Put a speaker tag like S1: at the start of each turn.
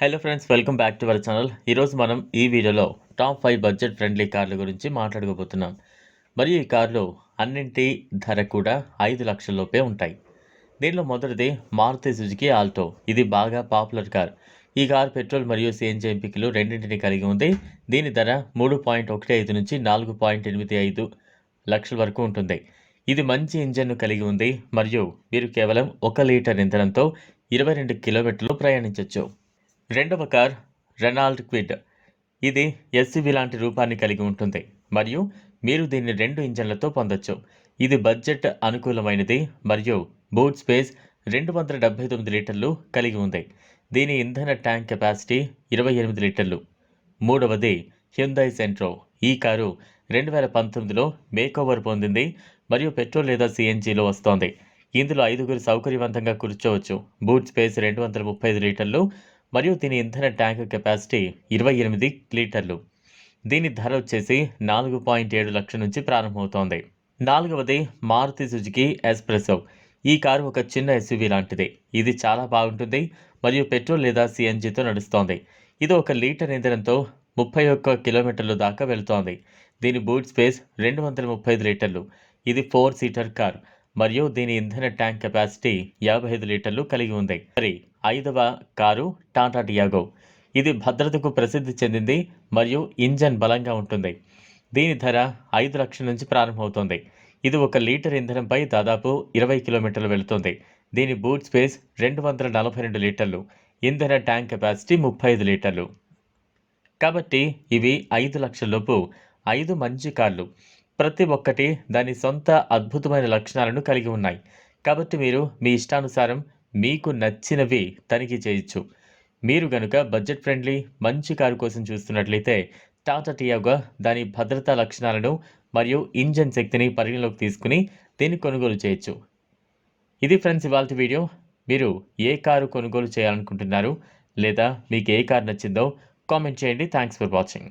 S1: Hello friends welcome back to our channel ఈరోజు మనం ఈ వీడియోలో టాప్ ఫైవ్ బడ్జెట్ ఫ్రెండ్లీ కార్ల గురించి మాట్లాడుకోబోతున్నాం. మరియు ఈ కార్లు అన్నింటి ధర కూడా ఐదు లక్షల లోపే ఉంటాయి. దీనిలో మొదటిది మారుతి సుజుకి ఆల్టో. ఇది బాగా పాపులర్ కార్ ఈ కార్ పెట్రోల్ మరియు సిఎన్జి ఎంపికలు రెండింటిని కలిగి ఉంది. దీని ధర మూడు పాయింట్ ఒకటి ఐదు నుంచి నాలుగు పాయింట్ ఎనిమిది ఐదు లక్షల వరకు ఉంటుంది. ఇది మంచి ఇంజన్ను కలిగి ఉంది మరియు మీరు కేవలం ఒక లీటర్ ఇంధనంతో ఇరవై రెండు కిలోమీటర్లు ప్రయాణించవచ్చు రెండవ కార్ రెనాల్డ్ క్విడ్. ఇది ఎస్సీవీ లాంటి రూపాన్ని కలిగి ఉంటుంది. మరియు మీరు దీన్ని రెండు ఇంజన్లతో పొందొచ్చు. ఇది బడ్జెట్ అనుకూలమైనది మరియు బూట్ స్పేస్ రెండు వందల డెబ్బై తొమ్మిది లీటర్లు కలిగి ఉంది. దీని ఇంధన ట్యాంక్ కెపాసిటీ ఇరవై ఎనిమిది లీటర్లు. మూడవది హ్యుందాయ్ సెంట్రో. ఈ కారు రెండు వేల పంతొమ్మిదిలో మేకోవర్ పొందింది మరియు పెట్రోల్ లేదా సిఎన్జిలో వస్తోంది. ఇందులో ఐదుగురు సౌకర్యవంతంగా కూర్చోవచ్చు. బూట్ స్పేస్ రెండు వందల ముప్పై ఐదు లీటర్లు మరియు దీని ఇంధన ట్యాంక్ కెపాసిటీ ఇరవై ఎనిమిది లీటర్లు. దీని ధర వచ్చేసి నాలుగు పాయింట్ ఏడు లక్షల నుంచి ప్రారంభమవుతోంది. నాలుగవది మారుతి సుజుకి ఎస్ప్రెసో ఈ కారు ఒక చిన్న ఎస్యూవీ లాంటిది. ఇది చాలా బాగుంటుంది మరియు పెట్రోల్ లేదా సిఎన్జితో నడుస్తోంది. ఇది ఒక లీటర్ ఇంధనంతో ముప్పై ఒక్క కిలోమీటర్ల దాకా వెళుతోంది. దీని బూట్ స్పేస్ రెండు వందల ముప్పై ఐదు లీటర్లు. ఇది ఫోర్ సీటర్ కార్. మరియు దీని ఇంధన ట్యాంక్ కెపాసిటీ యాభై ఐదు లీటర్లు కలిగి ఉంది. మరి ఐదవ కారు టాటా టియాగో. ఇది భద్రతకు ప్రసిద్ధి చెందింది మరియు ఇంజన్ బలంగా ఉంటుంది. దీని ధర ఐదు లక్షల నుంచి ప్రారంభమవుతుంది. ఇది ఒక లీటర్ ఇంధనంపై దాదాపు ఇరవై కిలోమీటర్లు వెళుతుంది. దీని బూట్ స్పేస్ రెండు వందల నలభై రెండు లీటర్లు. ఇంధన ట్యాంక్ కెపాసిటీ ముప్పై ఐదు లీటర్లు. కాబట్టి ఇవి ఐదు లక్షల లోపు ఐదు మంచి కార్లు. ప్రతి ఒక్కటి దాని సొంత అద్భుతమైన లక్షణాలను కలిగి ఉన్నాయి. కాబట్టి మీరు మీ ఇష్టానుసారం మీకు నచ్చినవి తనిఖీ చేయొచ్చు. మీరు గనుక బడ్జెట్ ఫ్రెండ్లీ మంచి కారు కోసం చూస్తున్నట్లయితే టాటా టియాగో దాని భద్రతా లక్షణాలను మరియు ఇంజన్ శక్తిని పరిగణలోకి తీసుకుని దీన్ని కొనుగోలు చేయొచ్చు. ఇది ఫ్రెండ్స్ ఇవాళ వీడియో. మీరు ఏ కారు కొనుగోలు చేయాలనుకుంటున్నారు లేదా మీకు ఏ కారు నచ్చిందో కామెంట్ చేయండి. Thanks for watching.